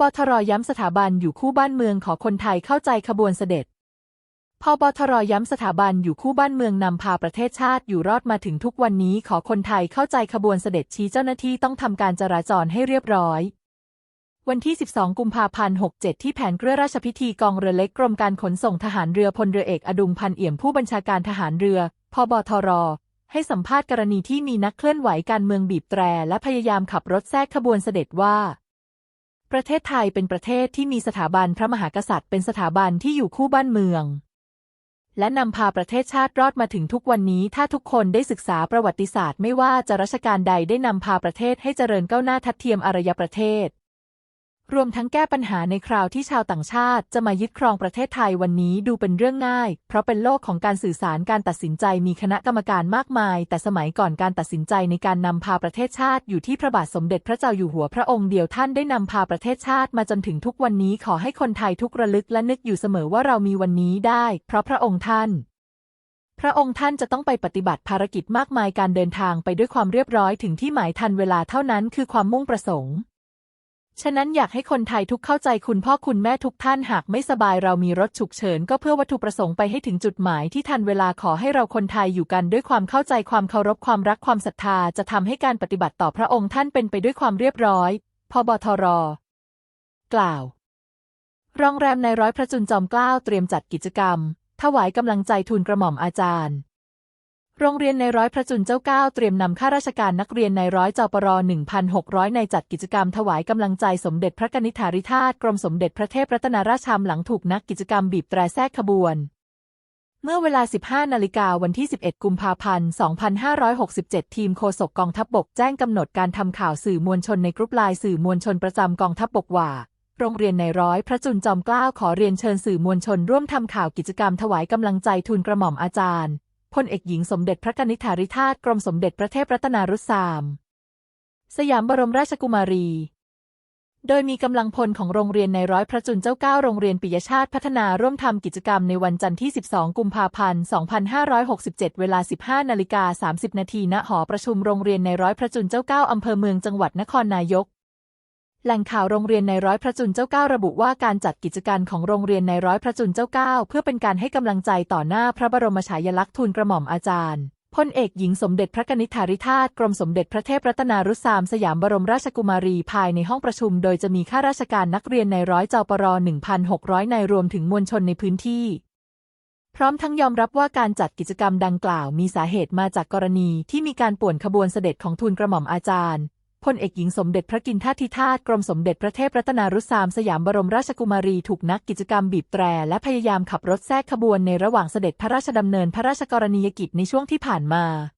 บทรย้ำสถาบันอยู่คู่บ้านเมืองขอคนไทยเข้าใจขบวนเสด็จพบทรย้ำสถาบันอยู่คู่บ้านเมืองนำพาประเทศชาติอยู่รอดมาถึงทุกวันนี้ขอคนไทยเข้าใจขบวนเสด็จชี้เจ้าหน้าที่ต้องทำการจราจรให้เรียบร้อย วันที่ 12 กุมภาพันธ์ 67 ที่แผนเกลือราชพิธีกองเรือเล็กกรมการขนส่งทหารเรือพลเรือเอกอดุงพันเอี่ยมผู้บัญชาการทหารเรือพบทรให้สัมภาษณ์กรณีที่มีนักเคลื่อนไหวการเมืองบีบแตรและพยายามขับรถแทรกขบวนเสด็จว่า ประเทศไทยเป็นประเทศที่มีสถาบันพระมหากษัตริย์เป็นสถาบันที่อยู่คู่บ้านเมือง และนำพาประเทศชาติรอดมาถึงทุกวันนี้ ถ้าทุกคนได้ศึกษาประวัติศาสตร์ ไม่ว่าจะรัชกาลใดได้นำพาประเทศให้เจริญก้าวหน้าทัดเทียมอารยประเทศ รวมทั้งแก้ปัญหาในคราวที่ชาวต่างชาติจะมายึดครองประเทศไทยวันนี้ดูเป็นเรื่องง่าย เพราะเป็นโลกของการสื่อสารการตัดสินใจมีคณะกรรมการมากมาย แต่สมัยก่อนการตัดสินใจในการนำพาประเทศชาติอยู่ที่พระบาทสมเด็จพระเจ้าอยู่หัวพระองค์เดียวท่านได้นำพาประเทศชาติมาจนถึงทุกวันนี้ขอให้คนไทยทุกระลึกและนึกอยู่เสมอว่าเรามีวันนี้ได้ เพราะพระองค์ท่านพระองค์ท่านจะต้องไปปฏิบัติภารกิจมากมายการเดินทางไปด้วยความเรียบร้อยถึงที่หมายทันเวลาเท่านั้นคือความมุ่งประสงค์ ฉะนั้นอยากให้คนไทยทุกเข้าใจคุณพ่อคุณแม่ทุกท่านหากไม่สบายเรามีรถฉุกเฉิน ก็เพื่อวัตถุประสงค์ไปให้ถึงจุดหมายที่ทันเวลาขอให้เราคนไทยอยู่กันด้วยความเข้าใจความเคารพความรักความศรัทธาจะทำให้การปฏิบัติต่อพระองค์ท่านเป็นไปด้วยความเรียบร้อยพบทร กล่าวโรงแรมในร้อยพระจุลจอมเกล้าเตรียมจัดกิจกรรม ถวายกำลังใจทูลกระหม่อมอาจารย์ โรงเรียนในร้อยพระจุลเจ้าเก้าเตรียมนำข้าราชการนักเรียนในร้อยจปร1,600 ในจัดกิจกรรมถวายกำลังใจสมเด็จพระกนิษฐาธิราชกรมสมเด็จพระเทพรัตนราชามหลังถูกนักกิจกรรมบีบแตรแทรกขบวน เมื่อเวลา 15 นาฬิกาวันที่ 11 กุมภาพันธ์ 2567 ทีมโฆษกกองทัพบกแจ้งกำหนดการทำข่าวสื่อมวลชนในกรุ๊ปไลน์สื่อมวลชนประจำกองทัพบกว่าโรงเรียนในร้อยพระจุลจอมเกล้าขอเรียนเชิญสื่อมวลชนร่วมทำข่าวกิจกรรมถวายกำลังใจทูลกระหม่อมอาจารย์ พลเอกหญิงสมเด็จพระกนิษฐาธิราชกรมสมเด็จพระเทพรัตนารุษาม สยามบรมราชกุมารี โดยมีกำลังพลของโรงเรียนในร้อยพระจุลเจ้าเก้าโรงเรียนปิยชาติพัฒนาร่วมทำกิจกรรมในวันจันทร์ที่ 12 กุมภาพันธ์ 2567 เวลา 15 นาฬิกา 30 นาทีณหอประชุมโรงเรียนในร้อยพระจุลเจ้าเก้าอำเภอเมืองจังหวัดนครนายก แหล่งข่าวโรงเรียนในร้อยพระจุลเจ้าเก้าระบุว่าการจัดกิจการของโรงเรียนในร้อยพระจุลเจ้าเก้าเพื่อเป็นการให้กำลังใจต่อหน้าพระบรมฉายาลักษณ์ทูลกระหม่อมอาจารย์พลเอกหญิงสมเด็จพระกนิษฐาธิราชกรมสมเด็จพระเทพรัตนารุษามสยามบรมราชกุมารีภายในห้องประชุม โดยจะมีข้าราชการนักเรียนในร้อยจปร1,600ในรวมถึงมวลชนในพื้นที่ พร้อมทั้งยอมรับว่าการจัดกิจกรรมดังกล่าวมีสาเหตุมาจากกรณีที่มีการป่วนขบวนเสด็จของทูลกระหม่อมอาจารย์ พลเอกหญิงสมเด็จพระกินทาธิทาสกรมสมเด็จพระเทพรัตนารุษามสยามบรมราชกุมารีถูกนักกิจกรรมบีบแตรและพยายามขับรถแทรกขบวนในระหว่างเสด็จพระราชดำเนินพระราชกรณียกิจในช่วงที่ผ่านมา